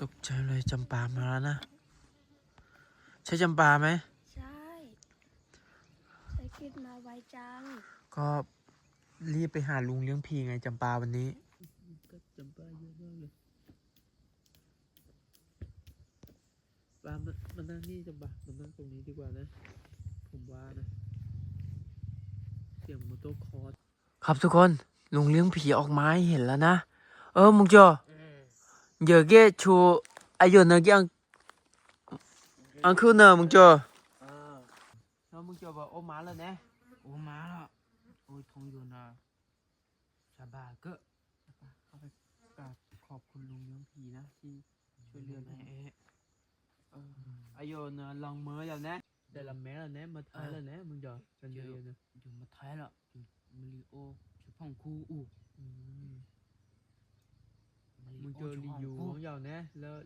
ตกใจเลยจำปามาแล้วนะ ใช่จำปาไหมใช่ใช้คิดมาไวจัง ก็รีบไปหาลุงเลี้ยงพีไงจำปาวันนี้ก็จำปาเยอะมากเลยปามันมันนั่งนี่จำปามันนั่งตรงนี้ดีกว่านะ ผมว่านะเสียงมอเตอร์คอร์สครับทุกคนลุงเลี้ยงผีออกมาให้เห็นแล้วนะ เออมึงจอ เยอะเกชูอายุเนกี่อังอังคือเนอะมึงจออ่าแล้วมึงจอบอกโอมาแล้วนะโอ้มาละโอ้ยทงอยู่นะชาบาเก็เข้าไปกราบขอบคุณลุงเลี้ยงผีนะที่ช่วยเหลือในนะเอ๊ะเอออายุเนอะลองมือแล้วนะแต่ละแม่แล้วนะมาทายแล้วนะมึงจอเป็นเดือนนะอยู่มาท้ายละอยู่มาริโอชื่อพ่องคูอูอื มึงเจอรียูของเรานะแล้ว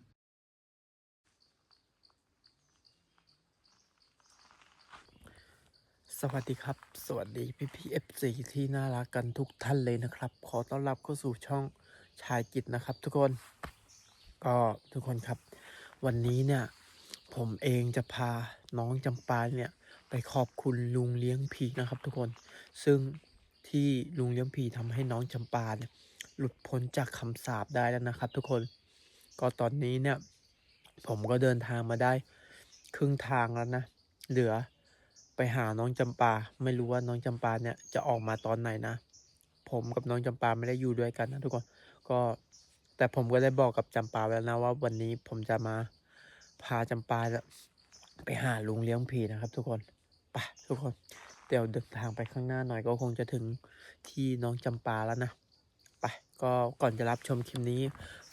สวัสดีครับ สวัสดีพี่พี่เอฟซีที่น่ารักกันทุกท่านเลยนะครับ ขอต้อนรับเข้าสู่ช่องชายกิจนะครับ ทุกคน ก็ทุกคนครับ วันนี้เนี่ย ผมเองจะพาน้องจำปาเนี่ย ไปขอบคุณลุงเลี้ยงผีนะครับ ทุกคน ซึ่งที่ลุงเลี้ยงผีทำให้น้องจำปาเนี่ย หลุดพ้นจากคำสาปได้แล้วนะครับ ทุกคนก็ตอนนี้เนี่ย ผมก็เดินทางมาได้ ครึ่งทางแล้วนะ เหลือไปหาน้องจำปา ไม่รู้ว่าน้องจำปาเนี่ยจะออกมาตอนไหนนะ ผมกับน้องจำปาไม่ได้อยู่ด้วยกันนะทุกคนก็แต่ผมก็ได้บอกกับจำปาแล้วนะว่าวันนี้ผมจะมาพาจำปาไปหาลุงเลี้ยงผีนะครับ ทุกคนไปทุกคนเดี๋ยวเดินทางไปข้างหน้าหน่อยก็คงจะถึงที่น้องจำปาแล้วนะ ไปก็ก่อนจะรับชมคลิปนี้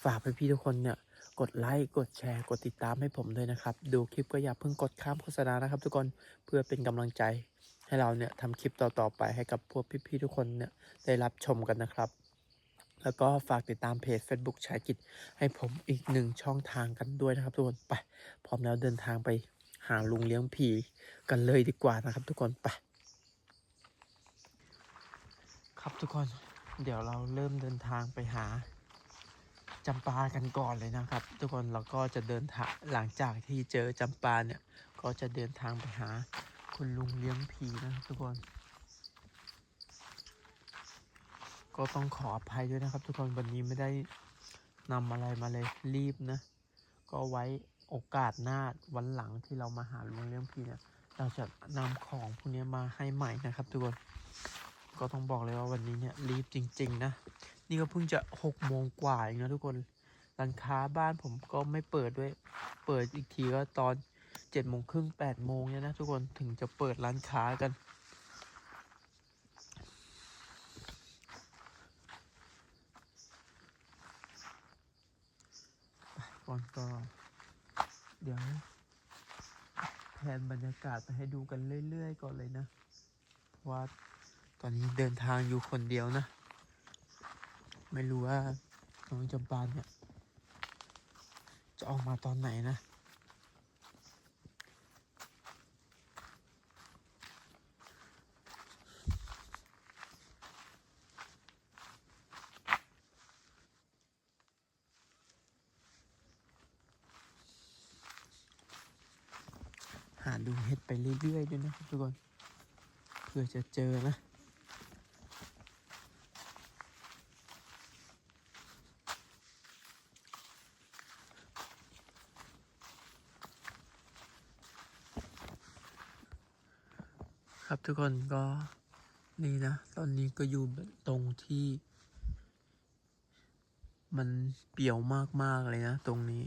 ฝากพี่ๆทุกคนเนี่ยกดไลค์กดแชร์กดติดตามให้ผมด้วยนะครับ ดูคลิปก็อย่าเพิ่งกดข้ามโฆษณานะครับ ทุกคนเพื่อเป็นกำลังใจ ให้เราเนี่ยทำคลิปต่อๆไปให้กับพวกพี่ๆทุกคนเนี่ยได้รับชมกันนะครับ แล้วก็ฝากติดตามเพจ Facebook ชายกิจ ให้ผมอีกหนึ่งช่องทางกันด้วยนะครับทุกคนไปพร้อมแล้วเดินทางไปหาลุงเลี้ยงผีกันเลยดีกว่านะครับ ทุกคนไปครับทุกคน เดี๋ยวเราเริ่มเดินทางไปหาจำปากันก่อนเลยนะครับ ทุกคนเราก็จะเดินทางหลังจากที่เจอจำปาเนี่ย ก็จะเดินทางไปหาคุณลุงเลี้ยงผีนะทุกคน ก็ต้องขออภัยด้วยนะครับ ทุกคนวันนี้ไม่ได้นำอะไรมาเลยรีบนะ ก็ไว้โอกาสหน้าวันหลังที่เรามาหาลุงเลี้ยงผีเนี่ยเราจะนำของพวกนี้มาให้ใหม่นะครับ ทุกคน ก็ต้องบอกเลยว่าวันนี้เนี่ยรีบจริง ๆ นะ นี่ก็เพิ่งจะหกโมงกว่าเองนะทุกคนร้านค้าบ้านผมก็ไม่เปิดด้วย เปิดอีกทีก็ตอนเจ็ดโมงครึ่งแปดโมงเนี่ยนะทุกคนถึงจะเปิดร้านค้ากันก่อนก็เดี๋ยวแผนบรรยากาศไปให้ดูกันเรื่อย ๆ ก่อนเลยนะเพราะว่า ตอนนี้เดินทางอยู่คนเดียวนะ ไม่รู้ว่าน้องจำปาเนี่ย จะออกมาตอนไหนนะ หาดูเห็ดไปเรื่อยๆด้วยนะทุกคน เพื่อจะเจอนะ ทุกคนก็นี่นะ ตอนนี้ก็อยู่ตรงที่ มันเปี่ยวมาก ๆ เลยนะ ตรงนี้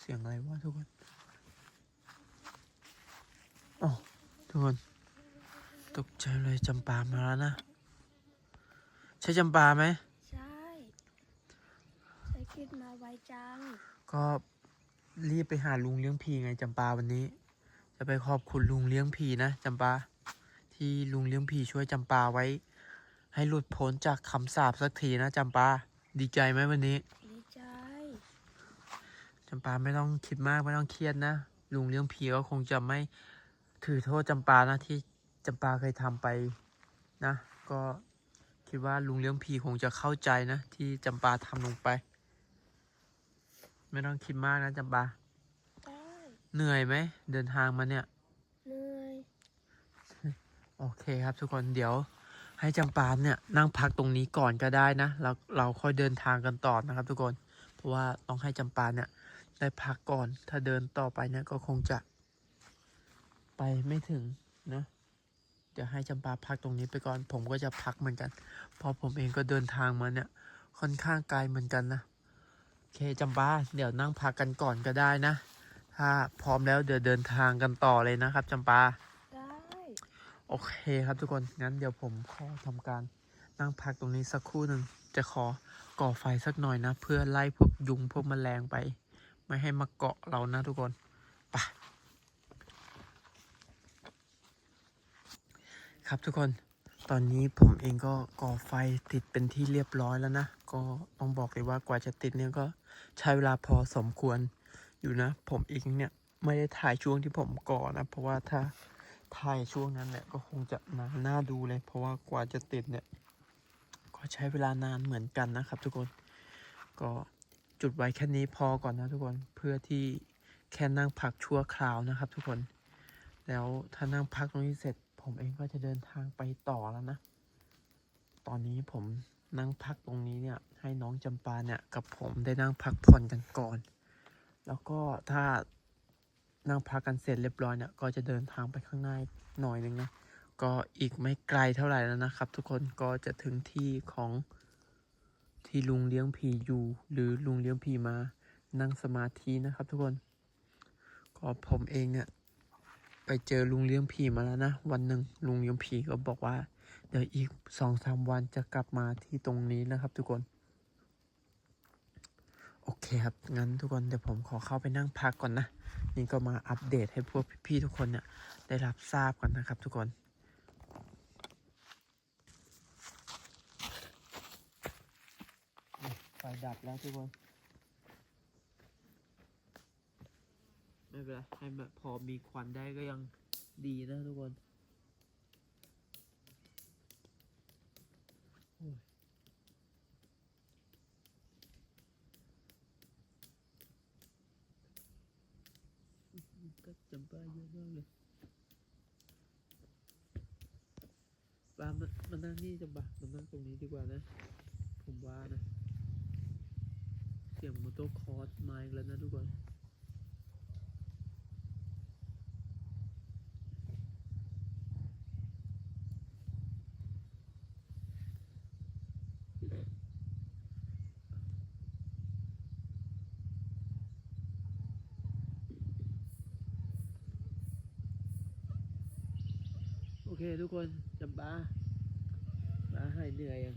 เสียงอะไรวะทุกคนอ๋อทุกคน ตกใจเลยจำปามาแล้วนะ ใช่จำปาไหม ใช่ใช้คิดมาไวจังก็ รีบไปหาลุงเลี้ยงผีไงจำปาวันนี้ จะไปขอบคุณลุงเลี้ยงผีนะจำปา ที่ลุงเลี้ยงผีช่วยจำปาไว้ ให้หลุดพ้นจากคำสาปสักทีนะจำปา ดีใจไหมวันนี้ดีใจจำปาไม่ต้องคิดมากไม่ต้องเครียดนะลุงเลี้ยงผีก็คงจะไม่ถือโทษจำปานะที่จำปาเคยทำไปนะ ก็คิดว่าลุงเลี้ยงผีคงจะเข้าใจนะ ที่จำปาทำลงไป ไม่ต้องคิดมากนะจำปาได้เหนื่อยไหม เดินทางมาเนี่ย เหนื่อย โอเคครับทุกคนเดี๋ยว ให้จำปาเนี่ยนั่งพักตรงนี้ก่อนก็ได้นะแล้วเราค่อยเดินทางกันต่อนะครับ ทุกคน เพราะว่าต้องให้จำปาเนี่ยได้พักก่อน ถ้าเดินต่อไปเนี่ยก็คงจะ ไปไม่ถึงนะเดี๋ยวให้จำปาพักตรงนี้ไปก่อน ผมก็จะพักเหมือนกัน เพราะผมเองก็เดินทางมาเนี่ย ค่อนข้างไกลเหมือนกันนะโอ เคจำปาเดี๋ยวนั่งพักกันก่อนก็ได้นะ ถ้าพร้อมแล้วเดี๋ยวเดินทางกันต่อเลยนะครับจำปาได้โอเคครับทุกคนงั้นเดี๋ยวผมขอทำการนั่งพักตรงนี้สักครู่หนึ่งจะขอก่อไฟสักหน่อยนะ เพื่อไล่พวกยุงพวกแมลงไป ไม่ให้มาเกาะเรานะทุกคนไปครับทุกคนตอนนี้ผมเองก็ก่อไฟติดเป็นที่เรียบร้อยแล้วนะ ก็ต้องบอกเลยว่ากว่าจะติดเนี่ยก็ใช้เวลาพอสมควรอยู่นะ ผมเองเนี่ยไม่ได้ถ่ายช่วงที่ผมก่อนนะ เพราะว่าถ้าถ่ายช่วงนั้นเนี่ยก็คงจะนานน่าดูเลย เพราะว่ากว่าจะติดเนี่ย ก็ใช้เวลานานเหมือนกันนะครับ ทุกคนก็จุดไว้แค่นี้พอก่อนนะทุกคนเพื่อที่แค่นั่งพักชั่วคราวนะครับ ทุกคน แล้วถ้านั่งพักตรงนี้เสร็จ ผมเองก็จะเดินทางไปต่อแล้วนะ ตอนนี้ผม นั่งพักตรงนี้เนี่ย ให้น้องจำปาเนี่ยกับผมได้นั่งพักผ่อนกันก่อน แล้วก็ถ้านั่งพักกันเสร็จเรียบร้อยเนี่ยก็จะเดินทางไปข้างหน้าหน่อยหนึงนะก็อีกไม่ไกลเท่าไหร่แล้วนะครับ ทุกคนก็จะถึงที่ของที่ลุงเลี้ยงผีอยู่ หรือลุงเลี้ยงผีมานั่งสมาธินะครับ ทุกคนก็ผมเองเนี่ยไปเจอลุงเลี้ยงผีมาแล้วนะวันหนึ่งลุงเลี้ยงผีก็บอกว่า เดี๋ยวอีกสองสามวันจะกลับมาที่ตรงนี้นะครับทุกคน โอเคครับ งั้นทุกคนเดี๋ยวผมขอเข้าไปนั่งพักก่อนนะ นี่ก็มาอัปเดตให้พวกพี่ๆทุกคนเนี่ยได้รับทราบกันนะครับทุกคนไฟดับแล้วทุกคนไม่เป็นไรให้แบบพอมีควันได้ก็ยังดีนะทุกคนโอ้ย ก็จำปาเยอะมากเลยปามันมันั่งนี่จำปามานั่งตรงนี้ดีกว่านะ ผมว่านะ เสียงมอเตอร์คอร์สมาอีกแล้วนะทุกคน โอเคทุกคนจำปาปาหายเหนื่อยยัง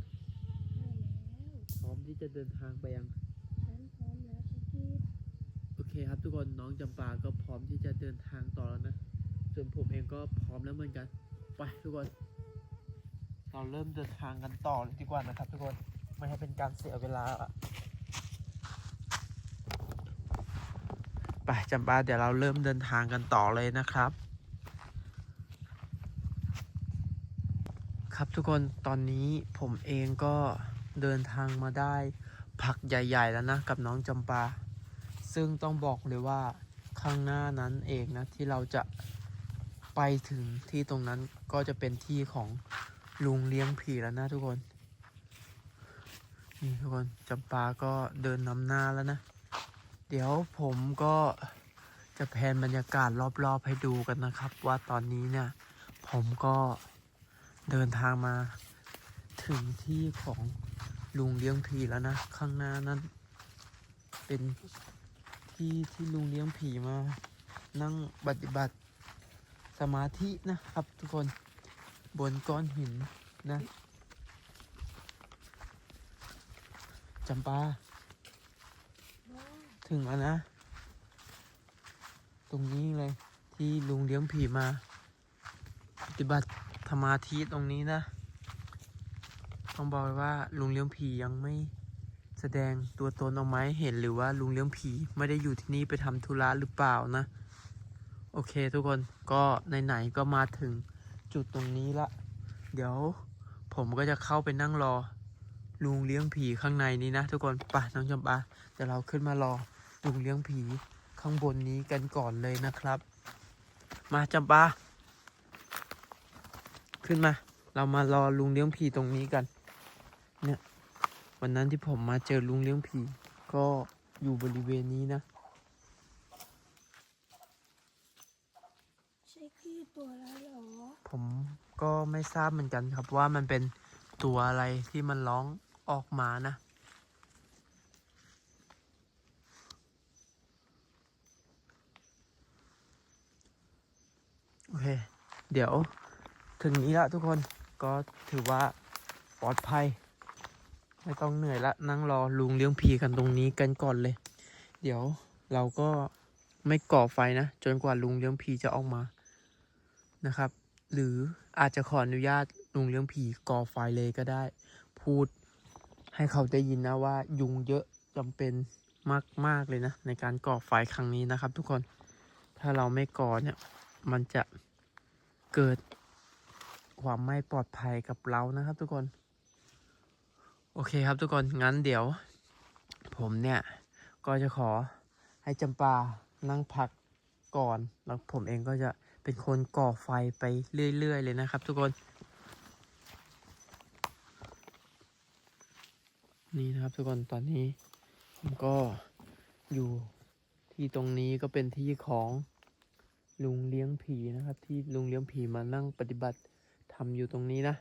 ได้แล้วพร้อมที่จะเดินทางไปยังฉันพร้อมแล้วชิคกี้โอเคครับทุกคนน้องจำปาก็พร้อมที่จะเดินทางต่อแล้วนะ ส่วนผมเองก็พร้อมแล้วเหมือนกัน ไปทุกคน เราเริ่มเดินทางกันต่อเลยดีกว่านะครับ ทุกคนไม่ให้เป็นการเสียเวลาอะไปจำปาเดี๋ยวเราเริ่มเดินทางกันต่อเลยนะครับ ครับทุกคนตอนนี้ผมเองก็เดินทางมาได้พักใหญ่ ๆ แล้วนะ กับน้องจำปา ซึ่งต้องบอกเลยว่าข้างหน้านั้นเองนะ ที่เราจะไปถึงที่ตรงนั้นก็จะเป็นที่ของลุงเลี้ยงผีแล้วนะทุกคน นี่ทุกคนจำปาก็เดินนำหน้าแล้วนะ เดี๋ยวผมก็จะแพนบรรยากาศรอบๆให้ดูกันนะครับ ว่าตอนนี้เนี่ยผมก็ เดินทางมาถึงที่ของลุงเลี้ยงผีแล้วนะ ข้างหน้านั้น เป็นที่ที่ลุงเลี้ยงผีมา นั่งปฏิบัติสมาธินะครับทุกคนบนก้อนหินนะจำปาถึงแล้วนะ ตรงนี้เลยที่ลุงเลี้ยงผีมา ปฏิบัติ มาธิตรงนี้นะ ต้องบอกเลยว่าลุงเลี้ยงผียังไม่แสดงตัวตนออกมาให้เห็นหรือว่าลุงเลี้ยงผีไม่ได้อยู่ที่นี่ไปทำธุระหรือเปล่านะ โอเคทุกคนก็ไหนๆก็มาถึงจุดตรงนี้ละ เดี๋ยวผมก็จะเข้าไปนั่งรอ ลุงเลี้ยงผีข้างในนี้นะทุกคนปะน้องจำปาเดี๋ยวเราขึ้นมารอลุงเลี้ยงผีข้างบนนี้กันก่อนเลยนะครับ มาจำปา ขึ้นมา เรามารอลุงเลี้ยงผีตรงนี้กัน เนี่ย วันนั้นที่ผมมาเจอลุงเลี้ยงผีก็อยู่บริเวณนี้นะใช่ขี้ตัวแล้วเหรอ ผมก็ไม่ทราบเหมือนกันครับว่ามันเป็นตัวอะไรที่มันร้องออกมานะโอเค เดี๋ยว ถึงนี้ละทุกคนก็ถือว่าปลอดภัย ไม่ต้องเหนื่อยละนั่งรอลุงเลี้ยงผีกันตรงนี้กันก่อนเลย เดี๋ยวเราก็ไม่ก่อไฟนะจนกว่าลุงเลี้ยงผีจะออกมานะครับ หรืออาจจะขออนุญาตลุงเลี้ยงผีก่อไฟเลยก็ได้ พูดให้เขาได้ยินนะว่ายุงเยอะจำเป็นมาก ๆ เลยนะ ในการก่อไฟครั้งนี้นะครับ ทุกคนถ้าเราไม่ก่อเนี่ย มันจะเกิด ความไม่ปลอดภัยกับเรานะครับ ทุกคน โอเคครับทุกคนงั้นเดี๋ยว ผมเนี่ยก็จะขอให้จำปานั่งพักก่อน แล้วผมเองก็จะเป็นคนก่อไฟไปเรื่อย ๆ เลยนะครับ ทุกคน นี่นะครับทุกคนตอนนี้ ผมก็อยู่ที่ตรงนี้ก็เป็นที่ของลุงเลี้ยงผีนะครับ ที่ลุงเลี้ยงผีมานั่งปฏิบัติ ทำอยู่ตรงนี้นะ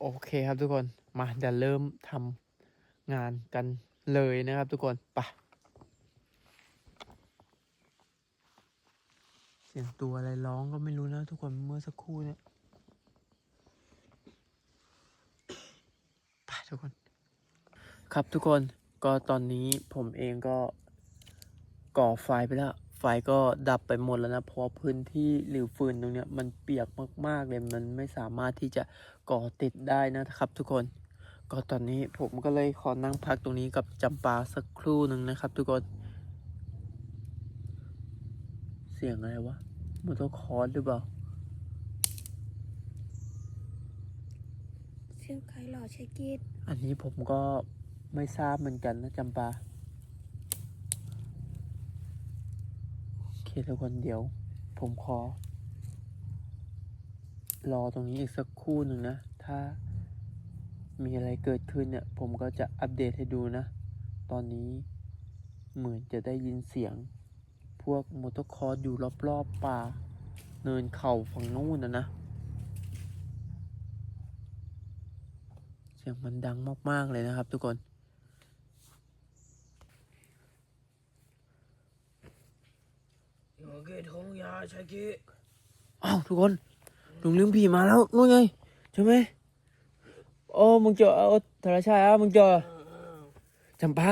โอเคครับทุกคนมาเดี๋ยวเริ่มทำงานกันเลยนะครับทุกคนไปเสียงตัวอะไรร้องก็ไม่รู้นะทุกคนเมื่อสักครู่เนี่ยไปทุกคน ครับทุกคนก็ตอนนี้ผมเองก็ก่อไฟไปแล้ว ไฟก็ดับไปหมดแล้วนะเพราะพื้นที่หรือฟืนตรงเนี้ยมันเปียกมากๆเลยมันไม่สามารถที่จะก่อติดได้นะครับ ทุกคน ก็ตอนนี้ผมก็เลยขอนั่งพักตรงนี้กับจำปาสักครู่หนึ่งนะครับ ทุกคน เสียงอะไรวะมอเตอร์คอร์สหรือเปล่าเสียงใครเหรอใช่กีดอันนี้ผมก็ไม่ทราบเหมือนกันนะจำปา โอเคทุกคนเดี๋ยว ผมขอ รอตรงนี้อีกสักครู่หนึ่งนะ ถ้ามีอะไรเกิดขึ้นเนี่ย ผมก็จะอัปเดตให้ดูนะ ตอนนี้เหมือนจะได้ยินเสียง พวกมอเตอร์คอร์สอยู่รอบๆป่า เนินเข่าฝั่งนู้นนะนะ เสียงมันดังมากๆเลยนะครับทุกคน โอเคทงยา ชากิอ้าวทุกคนลุงเลี้ยงผีมาแล้วนู่นไงใช่ไหมโอ้มึงเจอเอาธาชัยอะมึงเจอจำปา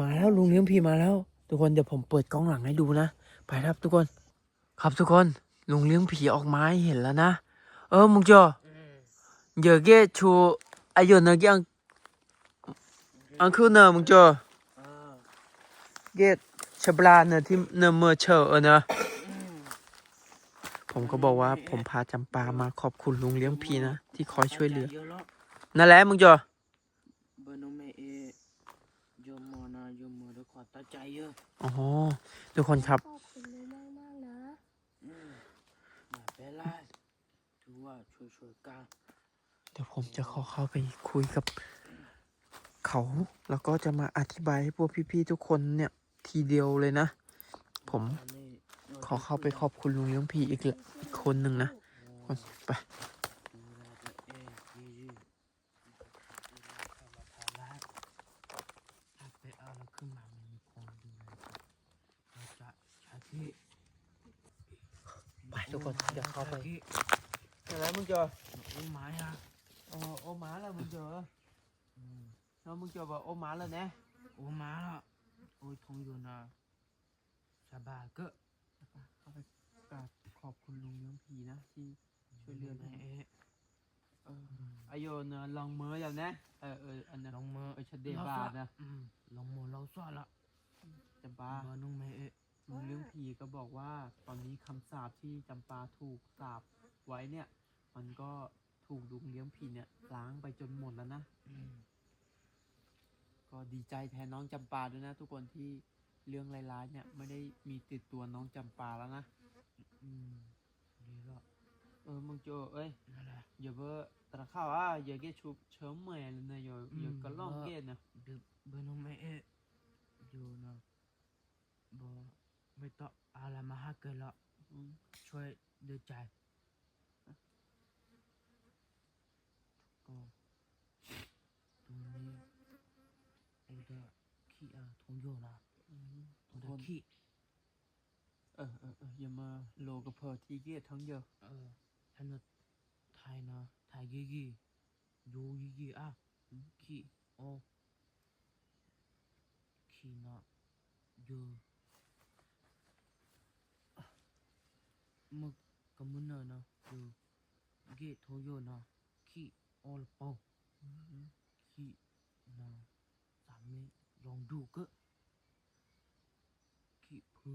มาแล้วลุงเลี้ยงผีมาแล้ว ทุกคนเดี๋ยวผมเปิดกล้องหลังให้ดูนะไปครับทุกคน ครับทุกคนลุงเลี้ยงผีออกมาให้เห็นแล้วนะเออมึงเจอเยอะเกชูอายุนะยังอังคือเนอะมึงเจอเก ชบลาเนอะที่เนอะเมื่อเชอเออเนอะผมก็บอกว่าผมพาจำปามาขอบคุณลุงเลี้ยงผีนะ ที่คอยช่วยเหลือเยอะแล้วนั่นแหละมึงจ่อเบอร์โนเมเอยมมอนะยมมอด้วยขอตั้งใจเยอะอ๋อทุกคนครับขอบคุณลุงมากมากๆนะอืมอย่าเป็นไรถือว่าช่วยช่วยๆกันเดี๋ยวผมจะขอเข้าไปคุยกับเขา แล้วก็จะมาอธิบายให้พวกพี่ๆทุกคนเนี่ย ทีเดียวเลยนะ ผมขอเข้าไปขอบคุณลุงเลี้ยงผีอีกอีกคนหนึ่งนะคนไปไปทุกคนเดี๋ยวเข้าไปชกินั่นแหละมึงเจ่ออุ้มไม้อะโอ้โอหมาแล้วมึงเจอแล้วมึงเจ่อบอโอหมาแล้วนะอุ้มไม้ละ โอ้ยทงอยู่นะสบายก็เข้าไปกราบขอบคุณลุงเลี้ยงผีนะ ที่ช่วยเหลือในนะเอะเอออายุเนอะลองมืออย่างนะเออเอออันนั้นลองมือเออชะเดบาทนะอืมลองมือเราสวดละจำปาเบอร์นุ่งไม่เอะลุงเลี้ยงผีก็บอกว่า ตอนนี้คำสาปที่จำปาถูกสาปไว้เนี่ยมมันก็ถูกลุงเลี้ยงผีเนี่ยล้างไปจนหมดแล้วนะอืม ก็ดีใจแทนน้องจำปาด้วยนะ ทุกคนที่เรื่องร้ายๆเนี่ย ไม่ได้มีติดตัวน้องจำปาแล้วนะ อืมดีละเออมึงโจเอ้ยนั่นแหละอย่าเบอตระข้าวอะอย่าเกชุบเชิมเหมยเลยนะอย่าอย่าอืมกระล่องว่าเกตนะเดี๋ยวเบอร์น้องไม่เอะอยู่นะบอไม่ต้องอะไรมาหาเกินละอืมช่วยเดือใจก็ตรงนี้โอดา ขี้อาทงโยนะอืมโอดาขี้เออเออเอออย่ามาโลกับเพอที่เกตทั้งเยอะเออท่านนะไทยนะไทยยี่ยี่โยยี่ยี่อะขี้โอขี้นะโยมึกกำมือเนอะนะโยเกทงโยนะขี้โอลปองขี้นะสามีลองดูก็ขี้พลู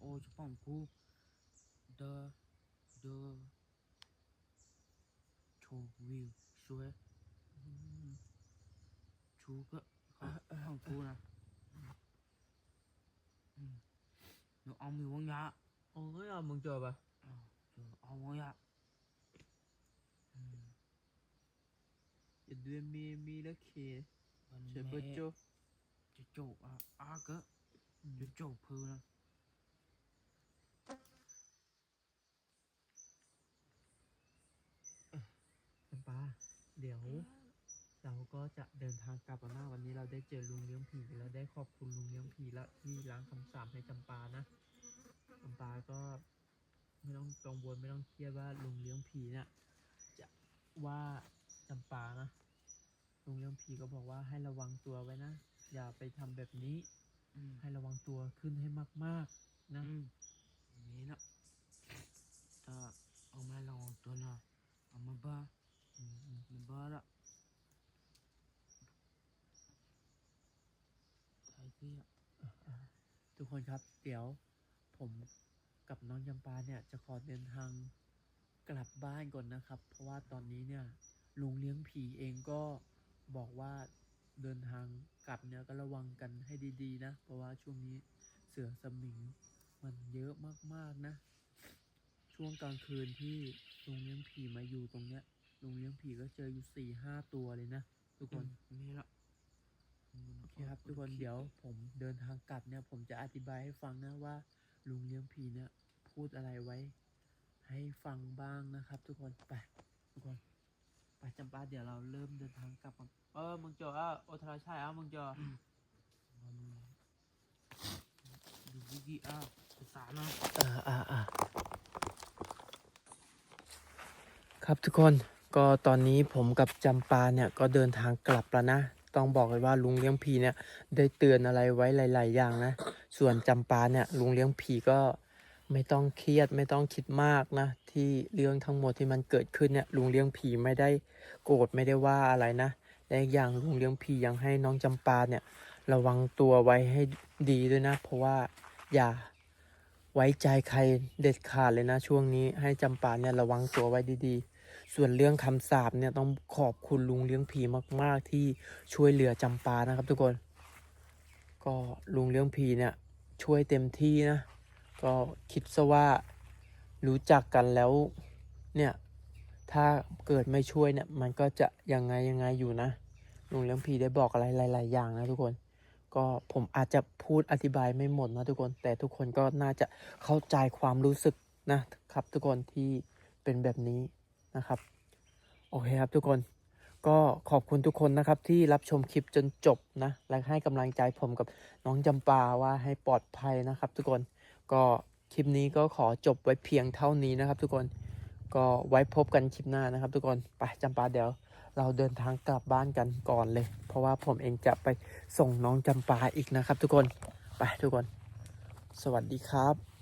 น่มาทายละแน่มึงจอเป็นเดียวนะอยู่มาท้ายละอยู่มาริโอจะพ่องคูอูอืมมามึงริเจโออจะรีพ่องยูคูของยาวนะแล้วมึงเจอมารีโอแล้วเนยอยู่นะอืมมึงเจอรียูของยาวมึงโจลีอยู่วงยะโอจะพ่องคูเดอเดอโชว์วิวสวยอืมชูก็เขาพ่องคูนะอืมหนูเอามีวงยะโอ้ยอะมึงเจอปะอ่าเจอเอาวงยะอืมอย่าเดือนมีมีแล้วเควันเชิญนี้เปิดโจจะโจกอะอาก็จะโจกพื้นนะ จำ ปาเดี๋ยว เราก็จะเดินทางกลับแล้วนะวันนี้เราได้เจอลุงเลี้ยงผีแล้วได้ขอบคุณลุงเลี้ยงผีแล้วที่ล้างคำสาปให้จำปานะจำปาก็ไม่ต้องกังวลไม่ต้องเครียดว่าลุงเลี้ยงผีเนี่ยจะว่าจำปานะลุงเลี้ยงผีก็บอกว่าให้ระวังตัวไว้นะ อย่าไปทำแบบนี้อืมให้ระวังตัวขึ้นให้มาก ๆ นะ อืมนี่นะถ้าเอามาลองตัวน่ะเอามาบ้า อืมอืม มาบ้าละใช่พี่อะ ทุ กคนครับ เดี๋ยวผมกับน้องจำปาเนี่ยจะขอเดินทางกลับบ้านก่อนนะครับ เพราะว่าตอนนี้เนี่ยลุงเลี้ยงผีเองก็บอกว่าเดินทางกลับเนี่ยก็ระวังกันให้ดีๆนะ เพราะว่าช่วงนี้เสือสมิงมันเยอะมากๆนะ ช่วงกลางคืนที่ลุงเลี้ยงผีมาอยู่ตรงเนี้ยลุงเลี้ยงผีก็เจออยู่สี่ห้าตัวเลยนะทุกคน เคครับทุกคนเดี๋ยวผมเดินทางกลับเนี่ย ผมจะอธิบายให้ฟังนะว่า ลุงเลี้ยงผีเนี่ย พูดอะไรไว้ ให้ฟังบ้างนะครับ ทุกคนไปทุกคนไปจำปาเดี๋ยวเราเริ่มเดินทางกลับกันเออมึงจออะโอทราชัยอะมึงจอมันดูวิธีอะภาษานะอ่าอ่าอ่าครับทุกคนก็ตอนนี้ผมกับจำปาเนี่ยก็เดินทางกลับแล้วนะ ต้องบอกเลยว่าลุงเลี้ยงผีเนี่ย ได้เตือนอะไรไว้หลาย ๆ อย่างนะ ส่วนจำปาเนี่ยลุงเลี้ยงผีก็ไม่ต้องเครียดไม่ต้องคิดมากนะ ที่เรื่องทั้งหมดที่มันเกิดขึ้นเนี่ยลุงเลี้ยงผีไม่ได้โกรธไม่ได้ว่าอะไรนะและอีกอย่างลุงเลี้ยงผียังให้น้องจำปาเนี่ย ระวังตัวไว้ให้ดีด้วยนะ เพราะว่าอย่าไว้ใจใครเด็ดขาดเลยนะ ช่วงนี้ให้จำปาเนี่ยระวังตัวไว้ดีๆ ส่วนเรื่องคำสาปเนี่ยต้องขอบคุณลุงเลี้ยงผีมาก ๆ ที่ช่วยเหลือจำปานะครับ ทุกคน ก็ลุงเลี้ยงผีเนี่ยช่วยเต็มที่นะ ก็คิดซะว่ารู้จักกันแล้วเนี่ยถ้าเกิดไม่ช่วยเนี่ยมันก็จะยังไงยังไงอยู่นะลุงเลี้ยงผีได้บอกอะไรหลาย ๆ อย่างนะทุกคน ก็ผมอาจจะพูดอธิบายไม่หมดนะทุกคน แต่ทุกคนก็น่าจะเข้าใจความรู้สึกนะครับทุกคนที่เป็นแบบนี้ นะครับ โอเคครับทุกคนก็ขอบคุณทุกคนนะครับที่รับชมคลิปจนจบนะ และให้กำลังใจผมกับน้องจำปาว่าให้ปลอดภัยนะครับ ทุกคนก็คลิปนี้ก็ขอจบไว้เพียงเท่านี้นะครับ ทุกคนก็ไว้พบกันคลิปหน้านะครับ ทุกคนไปจำปาเดี๋ยวเราเดินทางกลับบ้านกันก่อนเลย เพราะว่าผมเองจะไปส่งน้องจำปาอีกนะครับ ทุกคนไปทุกคน สวัสดีครับ